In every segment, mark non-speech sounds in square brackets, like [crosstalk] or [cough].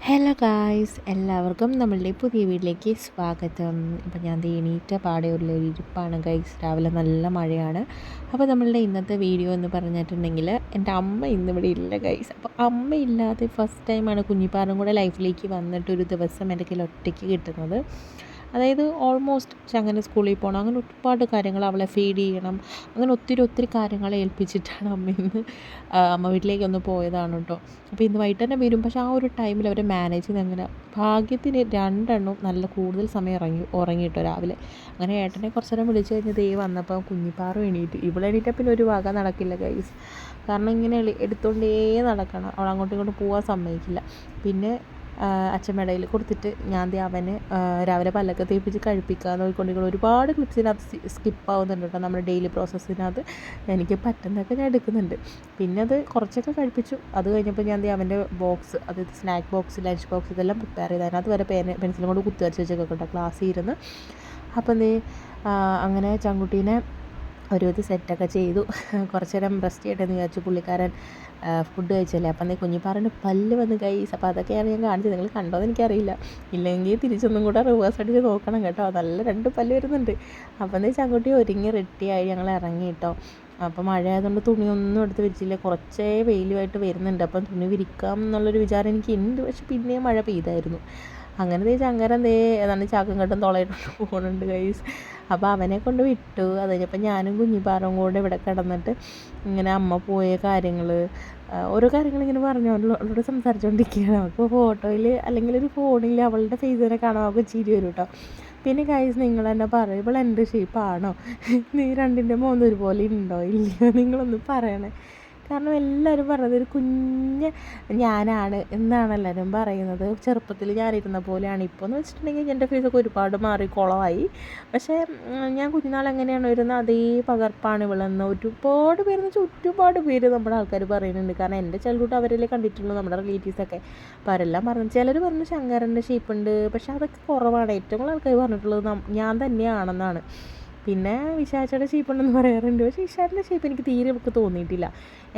Hello guys എല്ലാവർക്കും നമ്മളുടെ പുതിയ വീട്ടിലേക്ക് സ്വാഗതം. ഇപ്പം ഞാൻ എണീറ്റ പാടെയുള്ള ഒരു ഇരിപ്പാണ് ഗൈസ് രാവിലെ നല്ല മഴയാണ്. അപ്പോൾ നമ്മളുടെ ഇന്നത്തെ വീഡിയോ എന്ന് പറഞ്ഞിട്ടുണ്ടെങ്കിൽ എന്റെ അമ്മ ഇന്നിവിടെ ഇല്ല ഗൈസ് അപ്പോൾ അമ്മ ഇല്ലാതെ ഫസ്റ്റ് ടൈമാണ് കുഞ്ഞിപ്പാറും കൂടെ ലൈഫിലേക്ക് വന്നിട്ടൊരു ദിവസം എന്റെ കയ്യിൽ ഒറ്റയ്ക്ക് കിട്ടുന്നത്. അതായത് ഓൾമോസ്റ്റ് ചങ്ങന സ്കൂളിൽ പോകണം അങ്ങനെ ഒരുപാട് കാര്യങ്ങൾ അവളെ ഫീഡ് ചെയ്യണം. അങ്ങനെ ഒത്തിരി ഒത്തിരി കാര്യങ്ങളെ ഏൽപ്പിച്ചിട്ടാണ് അമ്മ ഇന്ന് അമ്മ വീട്ടിലേക്ക് ഒന്ന് പോയതാണ് കേട്ടോ. അപ്പോൾ ഇന്ന് വൈകിട്ട് തന്നെ വരും. പക്ഷേ ആ ഒരു ടൈമിൽ അവരെ മാനേജ് ചെയ്ത് അങ്ങനെ ഭാഗ്യത്തിന് രണ്ടെണ്ണം നല്ല കൂടുതൽ സമയം ഇറങ്ങി ഉറങ്ങിയിട്ടോ രാവിലെ. അങ്ങനെ ഏട്ടനെ കുറച്ച് നേരം വിളിച്ചു കഴിഞ്ഞ് ദേ വന്നപ്പോൾ കുഞ്ഞിപ്പാറ എണീറ്റ്. ഇവിടെ എണീറ്റാൽ പിന്നെ ഒരു വക നടക്കില്ല ഗൈസ് കാരണം ഇങ്ങനെ എടുത്തുകൊണ്ടേ നടക്കണം. അവൾ അങ്ങോട്ടും ഇങ്ങോട്ടും പോകാൻ സമ്മതിക്കില്ല. പിന്നെ അച്ഛമ്മയുടെ കൊടുത്തിട്ട് ഞാൻ ദേ അവന് രാവിലെ പല്ലൊക്കെ തേപ്പിച്ച് കഴിപ്പിക്കുക നോക്കിക്കൊണ്ടിരിക്കുന്ന ഒരുപാട് ക്ലിപ്സിനകത്ത് സ്കിപ്പ് ആവുന്നുണ്ട് കേട്ടോ നമ്മുടെ ഡെയിലി പ്രോസസ്സിനകത്ത് എനിക്ക് പറ്റുന്നതൊക്കെ ഞാൻ എടുക്കുന്നുണ്ട്. പിന്നെ അത് കുറച്ചൊക്കെ കഴിപ്പിച്ചു. അത് കഴിഞ്ഞപ്പോൾ ഞാൻ ദേ അവന്റെ ബോക്സ് അതായത് സ്നാക്ക് ബോക്സ് ലഞ്ച് ബോക്സ് ഇതെല്ലാം പ്രിപ്പയർ ചെയ്ത്. അതിനകത്ത് വരെ പേന പെൻസിലും കൊണ്ട് കുത്തി വരച്ച് വെച്ചൊക്കെ കേട്ടോ ക്ലാസ്സിൽ ഇരുന്ന്. അപ്പം നീ അങ്ങനെ ചങ്കുട്ടീനെ ഒരു ഇത് സെറ്റൊക്കെ ചെയ്തു. കുറച്ച് നേരം റെസ്റ്റ് ചെയ്യട്ടെ എന്ന് വിചാരിച്ചു പുള്ളിക്കാരൻ ഫുഡ് കഴിച്ചല്ലേ. അപ്പം നീ കുഞ്ഞിപ്പാറിന്റെ പല്ല് വന്ന് കൈസ് അപ്പോൾ അതൊക്കെയാണ് ഞാൻ കാണിച്ചത്. നിങ്ങൾ കണ്ടോ എന്ന് എനിക്കറിയില്ല. ഇല്ലെങ്കിൽ തിരിച്ചൊന്നും കൂടെ റിവേഴ്സ് അടിച്ച് നോക്കണം കേട്ടോ. നല്ല രണ്ട് പല്ല് വരുന്നുണ്ട്. അപ്പം എന്ന് വെച്ചാൽ അങ്ങോട്ട് ഒരുങ്ങി റെഡിയായി ഞങ്ങൾ ഇറങ്ങി കേട്ടോ അപ്പോൾ മഴ ആയതുകൊണ്ട് തുണിയൊന്നും എടുത്ത് വെച്ചില്ല. കുറച്ചേ വെയിലുമായിട്ട് വരുന്നുണ്ട്. അപ്പം തുണി വിരിക്കാം എന്നുള്ളൊരു വിചാരം എനിക്ക് ഉണ്ട് പക്ഷെ പിന്നെയും മഴ പെയ്തായിരുന്നു. അങ്ങനെ ദേ ചങ്ങര ദേ ഏതാണ്ട് ചാക്കും കെട്ടും തുളയിട്ടുണ്ട് [laughs] പോകുന്നുണ്ട് കൈസ് അപ്പോൾ അവനെ കൊണ്ട് വിട്ടു. അത് കഴിഞ്ഞപ്പോൾ ഞാനും കുഞ്ഞിപ്പാറും കൂടെ ഇവിടെ കിടന്നിട്ട് ഇങ്ങനെ അമ്മ പോയ കാര്യങ്ങൾ ഓരോ കാര്യങ്ങൾ ഇങ്ങനെ പറഞ്ഞു. അവളോട് സംസാരിച്ചുകൊണ്ടിരിക്കുകയാണ് അപ്പോൾ ഫോട്ടോയിൽ അല്ലെങ്കിൽ ഒരു ഫോണിൽ അവളുടെ ഫേസ് തന്നെ കാണാൻ അവൾക്ക് ചിരി വരും കേട്ടോ പിന്നെ കൈസ് നിങ്ങൾ തന്നെ പറയും. ഇവൾ എന്റെ ഷേപ്പാണോ [laughs] നീ രണ്ടിന്റെ മോന്ന് ഒരുപോലെ ഉണ്ടോ? ഇല്ലയോ? നിങ്ങളൊന്ന് പറയണേ. കാരണം എല്ലാവരും പറഞ്ഞത് ഒരു കുഞ്ഞ് ഞാനാണ് എന്നാണ് എല്ലാവരും പറയുന്നത്. ചെറുപ്പത്തിൽ ഞാനിരുന്ന പോലെയാണ്. ഇപ്പോൾ എന്ന് വെച്ചിട്ടുണ്ടെങ്കിൽ എന്റെ ഫേസൊക്കെ ഒരുപാട് മാറി കുളമായി പക്ഷേ ഞാൻ കുഞ്ഞുനാൾ എങ്ങനെയാണ് വരുന്നത്? അതേ പകർപ്പാണ് ഇവളെന്ന് ഒരുപാട് പേരെന്ന് വെച്ചാൽ ഒരുപാട് പേര് നമ്മുടെ ആൾക്കാർ പറയുന്നുണ്ട്. കാരണം എന്റെ ചൈൽഡ്ഹുഡ് അവരല്ലേ കണ്ടിട്ടുള്ളൂ നമ്മുടെ റിലേറ്റീവ്സൊക്കെ അപ്പോൾ അവരെല്ലാം പറഞ്ഞു ചിലർ പറഞ്ഞു ശങ്കരന്റെ ഷേപ്പ് ഉണ്ട്. പക്ഷേ അതൊക്കെ കുറവാണ്. ഏറ്റവും കൂടുതൽ ആൾക്കാർ പറഞ്ഞിട്ടുള്ളത് ഞാൻ തന്നെയാണെന്നാണ്. പിന്നെ വിശാച്ചയുടെ ഷേപ്പുണ്ടെന്ന് പറയാറുണ്ട്. പക്ഷേ വിശാച്ചിന്റെ ഷേപ്പ് എനിക്ക് തീരെ നമുക്ക് തോന്നിയിട്ടില്ല.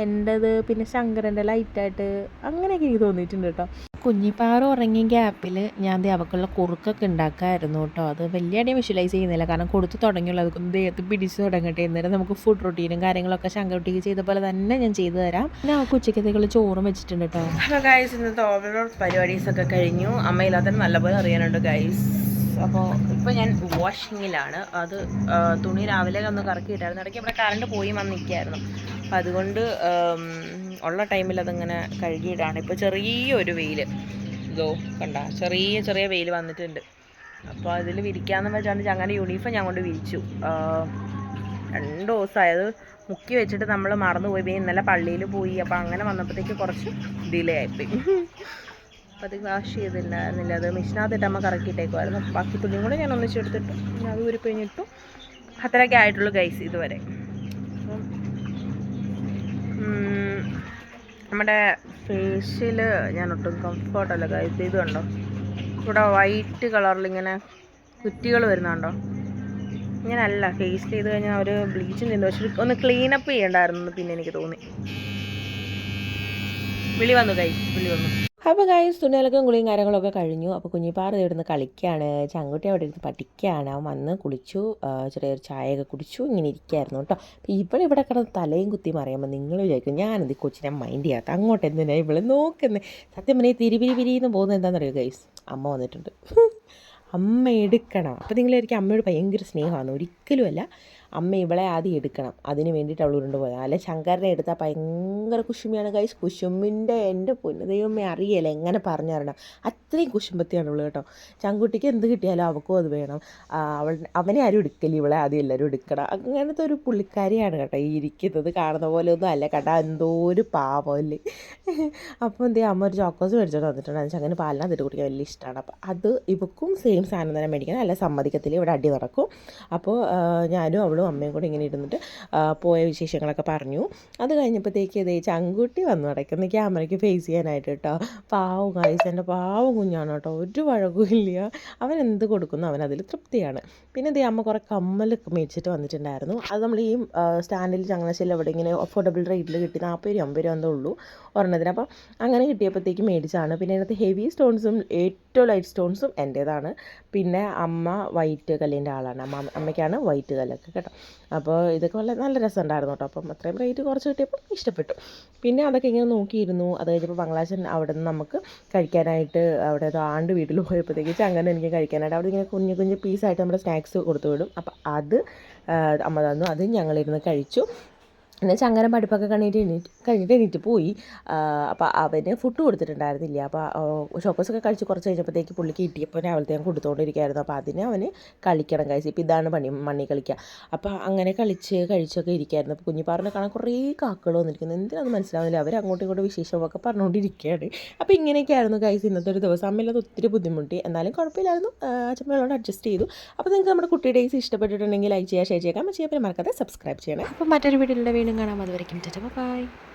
എന്റെത് പിന്നെ ശങ്കരന്റെ ലൈറ്റായിട്ട് അങ്ങനെയൊക്കെ എനിക്ക് തോന്നിയിട്ടുണ്ട് കേട്ടോ. കുഞ്ഞിപ്പാറ ഉറങ്ങിയ ഗ്യാപ്പിൽ ഞാൻ ദേ അവക്കുള്ള കുറുക്കൊക്കെ ഉണ്ടാക്കാമായിരുന്നു കേട്ടോ. അത് വലിയ അടിയും വിഷ്വലൈസ് ചെയ്യുന്നില്ല. കാരണം കൊടുത്ത് തുടങ്ങിയുള്ളൂ. അതൊക്കെ ദേഹത്ത് പിടിച്ച് തുടങ്ങട്ടെ. എന്നിട്ട് നമുക്ക് ഫുഡ് റൊട്ടീനും കാര്യങ്ങളൊക്കെ ശങ്കരൊട്ടിക്ക് ചെയ്ത പോലെ തന്നെ ഞാൻ ചെയ്തു തരാം. പിന്നെ അവൾക്ക് ഉച്ചക്കത്തേക്കുള്ള ചോറും വെച്ചിട്ടുണ്ട് കേട്ടോ. ഹലോ ഗൈസ് ഇന്നത്തെ ഓവറോൾ പരിപാടീസൊക്കെ കഴിഞ്ഞു. അമ്മയില്ലാത്ത നല്ലപോലെ അറിയാനുണ്ട് ഗൈസ് അപ്പോൾ ഇപ്പോൾ ഞാൻ വാഷിങ്ങിലാണ് അത് തുണി രാവിലെ ഒന്ന് കറക്കിയിട്ടായിരുന്നു. ഇടയ്ക്ക് ഇവിടെ കറണ്ട് പോയി വന്നിരിക്കുകയായിരുന്നു അപ്പം അതുകൊണ്ട് ഉള്ള ടൈമിൽ അതിങ്ങനെ കഴുകിയിടാണ്. ഇപ്പോൾ ചെറിയൊരു വെയിൽ ഇതോ കണ്ട? ചെറിയ ചെറിയ വെയിൽ വന്നിട്ടുണ്ട്. അപ്പോൾ അതിൽ വിരിക്കാമെന്ന് വെച്ചാണ് അങ്ങനെ യൂണിഫോം ഞാൻ കൊണ്ട് വിരിച്ചു. രണ്ട് ദിവസമായത് മുക്കി വെച്ചിട്ട് നമ്മൾ മറന്നുപോയി. ഇന്നലെ പള്ളിയിൽ പോയി. അപ്പോൾ അങ്ങനെ വന്നപ്പോഴത്തേക്ക് കുറച്ച് ഡിലേ ആയിപ്പോയി അത് വാഷ് ചെയ്തില്ലായിരുന്നില്ല അത് മിഷീനകത്തിട്ട് അമ്മ കറക്കിയിട്ടേക്കുമായിരുന്നു ബാക്കി തുണിയും കൂടെ ഞാൻ ഒന്നിച്ചെടുത്തിട്ടു അത് ഊരി കഴിഞ്ഞിട്ടു അത്രയൊക്കെ ആയിട്ടുള്ളൂ ഗൈസ് ഇതുവരെ. അപ്പം നമ്മുടെ ഫേഷ്യൽ ഞാൻ ഒട്ടും കംഫർട്ടല്ല ഗൈസ് ഇത് കണ്ടോ ഇവിടെ വൈറ്റ് കളറിൽ ഇങ്ങനെ കുറ്റികൾ വരുന്നുണ്ടോ? ഇങ്ങനല്ല. ഫേസ് ചെയ്ത് കഴിഞ്ഞാൽ അവർ ബ്ലീച്ച് നിന്ന് പക്ഷെ ഒന്ന് ക്ലീനപ്പ് ചെയ്യണ്ടായിരുന്നു പിന്നെ എനിക്ക് തോന്നി. വിളി വന്നു കൈ വിളി വന്നു. അപ്പോൾ ഗായ്സ് തുണികളൊക്കെ കുളിയും കാര്യങ്ങളൊക്കെ കഴിഞ്ഞു. അപ്പോൾ കുഞ്ഞിപ്പാറ ഇവിടുന്ന് കളിക്കുകയാണ് ചങ്കുട്ടി അവിടെ ഇരുന്ന് പഠിക്കുകയാണ് അവൻ വന്ന് കുളിച്ചു ചെറിയൊരു ചായയൊക്കെ കുടിച്ചു ഇങ്ങനെ ഇരിക്കുകയായിരുന്നു കേട്ടോ. അപ്പോൾ ഇവിടെ കിടന്ന് തലയും കുത്തി മറിയുമ്പോൾ നിങ്ങൾ വിചാരിക്കും ഞാനെന്ത് കൊച്ചിനെ മൈൻഡ് ചെയ്യാത്ത? അങ്ങോട്ട് എന്തിനാണ് ഇവിടെ നോക്കുന്നത് സത്യം പറഞ്ഞാൽ തിരിപിരി പിരിന്ന് പോകുന്നത് എന്താണെന്നറിയോ ഗൈസ് അമ്മ വന്നിട്ടുണ്ട്. അമ്മ എടുക്കണം. അപ്പോൾ നിങ്ങളായിരിക്കും അമ്മയോട് ഭയങ്കര സ്നേഹമാണ്. ഒരിക്കലുമല്ല. അമ്മ ഇവളെ ആദ്യം എടുക്കണം. അതിന് വേണ്ടിയിട്ട് അവൾ ഉരുണ്ട് പോയത്. അല്ലെ ശങ്കരനെ എടുത്താൽ ഭയങ്കര കുശുമിയാണ് കൈസ് കുശുമ്പിന്റെ എന്റെ ദൈവമേ അറിയല്ല? എങ്ങനെ പറഞ്ഞറിയണം അത്രയും കുശുമ്പത്തിയാണ് അവൾ കേട്ടോ. ചങ്കുട്ടിക്ക് എന്ത് കിട്ടിയാലോ അവൾക്കും അത് വേണം. അവൾ അവനെ ആരും എടുക്കൽ ഇവളെ ആദ്യം എല്ലാവരും എടുക്കണം അങ്ങനത്തെ ഒരു പുള്ളിക്കാരിയാണ് കേട്ടോ ഈ ഇരിക്കുന്നത്. കാണുന്ന പോലെ ഒന്നും അല്ല കേട്ടോ. എന്തോ ഒരു പാവമല്ലേ അപ്പോൾ എന്തേ അമ്മ ഒരു ചോക്കോസ് മേടിച്ചോട്ട് വന്നിട്ടുണ്ട്. അങ്ങനെ പാലിനകത്തിട്ട് കുടിക്കാൻ വലിയ ഇഷ്ടമാണ് അപ്പോൾ അത് ഇവക്കും സെയിം സാധനം തന്നെ മേടിക്കണം. അല്ല സമ്മതിക്കത്തിൽ ഇവിടെ അടി നടക്കും. അപ്പോൾ ഞാനും അവളും ഞാനും അമ്മയും കൂടെ ഇങ്ങനെ ഇരുന്നിട്ട് പോയ വിശേഷങ്ങളൊക്കെ പറഞ്ഞു. അത് കഴിഞ്ഞപ്പോഴത്തേക്ക് ഇതേ ചങ്കുട്ടി വന്നു അടയ്ക്കുന്ന ക്യാമറയ്ക്ക് ഫേസ് ചെയ്യാനായിട്ട് കേട്ടോ. പാവം കായ്സ് എന്റെ പാവം കുഞ്ഞാണ് കേട്ടോ. ഒരു വഴകുമില്ല അവൻ എന്ത് കൊടുക്കുന്നു അവൻ അതിൽ തൃപ്തിയാണ്. പിന്നെ ഇതേ അമ്മ കുറേ കമ്മലൊക്കെ മേടിച്ചിട്ട് വന്നിട്ടുണ്ടായിരുന്നു. അത് നമ്മൾ ഈ സ്റ്റാൻഡിൽ ചങ്ങനാശ്ശേരി അവിടെ ഇങ്ങനെ അഫോർഡബിൾ റേറ്റിൽ കിട്ടി നാൽപ്പത് രൂപ അമ്പത് രൂപ എന്തേ ഉള്ളൂ ഒരെണ്ണത്തിന്. അപ്പം അങ്ങനെ കിട്ടിയപ്പോഴത്തേക്ക് മേടിച്ചാണ് പിന്നെ അതിനകത്ത് ഹെവി സ്റ്റോൺസും ഏറ്റവും ലൈറ്റ് സ്റ്റോൺസും എന്റേതാണ്. പിന്നെ അമ്മ വൈറ്റ് കല്ലിന്റെ ആളാണ്. അമ്മ അമ്മയ്ക്കാണ് വൈറ്റ് കല്ലൊക്കെ കേട്ടോ. അപ്പോൾ ഇതൊക്കെ വളരെ നല്ല രസമുണ്ടായിരുന്നു കേട്ടോ. അപ്പം അത്രയും റേറ്റ് കുറച്ച് കിട്ടിയപ്പോൾ ഇഷ്ടപ്പെട്ടു. പിന്നെ അതൊക്കെ ഇങ്ങനെ നോക്കിയിരുന്നു. അത് കഴിഞ്ഞപ്പോൾ ബംഗ്ലാദേശൻ അവിടെ നിന്ന് നമുക്ക് കഴിക്കാനായിട്ട് അവിടെ ആണ്ട് വീട്ടിൽ പോയപ്പോഴത്തേക്ക് അങ്ങനെ എനിക്ക് കഴിക്കാനായിട്ട് അവിടെ ഇങ്ങനെ കുഞ്ഞു കുഞ്ഞു പീസായിട്ട് നമ്മുടെ സ്നാക്സ് കൊടുത്തു വിടും. അപ്പം അത് അമ്മ തന്നു. അത് ഞങ്ങളിരുന്ന് കഴിച്ചു. എന്നാൽ അങ്ങനെ പഠിപ്പൊക്കെ കഴിഞ്ഞിട്ട് എണീറ്റ് കഴിഞ്ഞിട്ട് എണീറ്റ് പോയി. അപ്പോൾ അവന് ഫുഡ് കൊടുത്തിട്ടുണ്ടായിരുന്നില്ല. അപ്പോൾ ചോക്കോസൊക്കെ കഴിച്ച് കുറച്ച് കഴിഞ്ഞപ്പോഴത്തേക്ക് പുള്ളിക്ക് കിട്ടിയപ്പോൾ രാവിലത്തെ ഞാൻ കൊടുത്തുകൊണ്ടിരിക്കുകയായിരുന്നു അപ്പോൾ അതിന് അവന് കളിക്കണം കഴിച്ച് ഇപ്പോൾ ഇതാണ് പണി മണ്ണി കളിക്കുക അപ്പോൾ അങ്ങനെ കളിച്ച് കഴിച്ചൊക്കെ ഇരിക്കുകയായിരുന്നു അപ്പോൾ കുഞ്ഞിപ്പാറിനെ കാണാൻ കുറേ കാക്കകൾ വന്നിരിക്കുന്നു. എന്തിനാന്ന് മനസ്സിലാവുന്നില്ല. അവർ അങ്ങോട്ടും ഇങ്ങോട്ടും വിശേഷമൊക്കെ പറഞ്ഞുകൊണ്ടിരിക്കുകയാണ് അപ്പോൾ ഇങ്ങനെയൊക്കെയായിരുന്നു കൈസ് ഇന്നത്തെ ഒരു ദിവസം. അമ്മയിലത് ഒത്തിരി ബുദ്ധിമുട്ടി. എന്നാലും കുഴപ്പമില്ലായിരുന്നു. അച്ഛമ്മയോട് അഡ്ജസ്റ്റ് ചെയ്തു. അപ്പോൾ നിങ്ങൾക്ക് നമ്മുടെ കുട്ടി ഡേയ്സ് ഇഷ്ടപ്പെട്ടിട്ടുണ്ടെങ്കിൽ ലൈക്ക് ചെയ്യുക ഷെയർ ചെയ്യുക അമ്മ ചെയ്യാൻ മറക്കാതെ സബ്സ്ക്രൈബ് ചെയ്യണം. അപ്പോൾ മറ്റൊരു വീഡിയോയുടെ വീണ്ടും കാണാം. Bye bye.